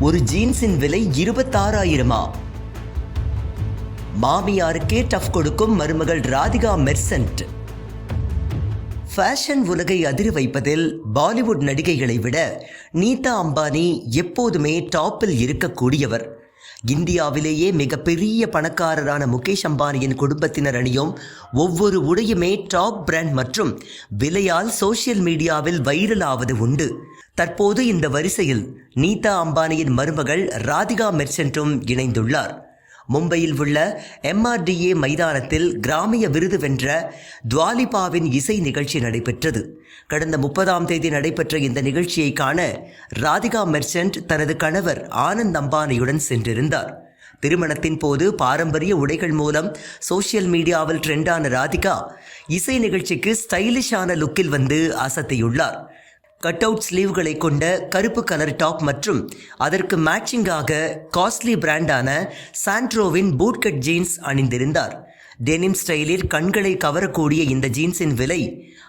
ஒரு ஜீன்ஸின் விலை இருபத்தாறாயிரமா? மாமியாருக்கே டஃப் கொடுக்கும் மருமகள் ராதிகா மெர்சன்ட். ஃபேஷன் உலகை அதிர வைப்பதில் பாலிவுட் நடிகைகளை விட நீதா அம்பானி எப்போதுமே டாப்பில் இருக்கக்கூடியவர். இந்தியாவிலேயே மிகப்பெரிய பணக்காரரான முகேஷ் அம்பானியின் குடும்பத்தினர் அணியும் ஒவ்வொரு உடையுமே டாப் பிராண்ட் மற்றும் விலையால் சோஷியல் மீடியாவில் வைரல் ஆவது உண்டு. தற்போது இந்த வரிசையில் நீதா அம்பானியின் மருமகள் ராதிகா மெர்ச்சன்ட்டும் இணைந்துள்ளார். மும்பையில் உள்ள எம்ஆர்டிஏ மைதானத்தில் கிராமிய விருது வென்ற துவாலிபாவின் இசை நிகழ்ச்சி நடைபெற்றது. கடந்த முப்பதாம் தேதி நடைபெற்ற இந்த நிகழ்ச்சியை காண ராதிகா மெர்ச்சன்ட் தனது கணவர் ஆனந்த் அம்பானியுடன் சென்றிருந்தார். திருமணத்தின் போது பாரம்பரிய உடைகள் மூலம் சோஷியல் மீடியாவில் ட்ரெண்டான ராதிகா இசை நிகழ்ச்சிக்கு ஸ்டைலிஷான லுக்கில் வந்து அசத்தியுள்ளார். கட் அவுட் ஸ்லீவ்களை கொண்ட கருப்பு கலர் டாப் மற்றும் அதற்கு மேட்சிங்காக காஸ்ட்லி பிராண்டான சாண்ட்ரோவின் பூட்கட் ஜீன்ஸ் அணிந்திருந்தார். டெனிம் ஸ்டைலில் கண்களை கவரக்கூடிய இந்த ஜீன்ஸின் விலை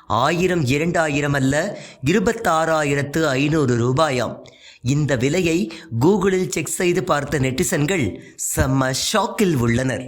ஆயிரம் இரண்டாயிரம் அல்ல இருபத்தாறாயிரத்து ஐநூறு ரூபாயாம். இந்த விலையை கூகுளில் செக் செய்து பார்த்த நெட்டிசன்கள் செம்ம ஷாக்கில் உள்ளனர்.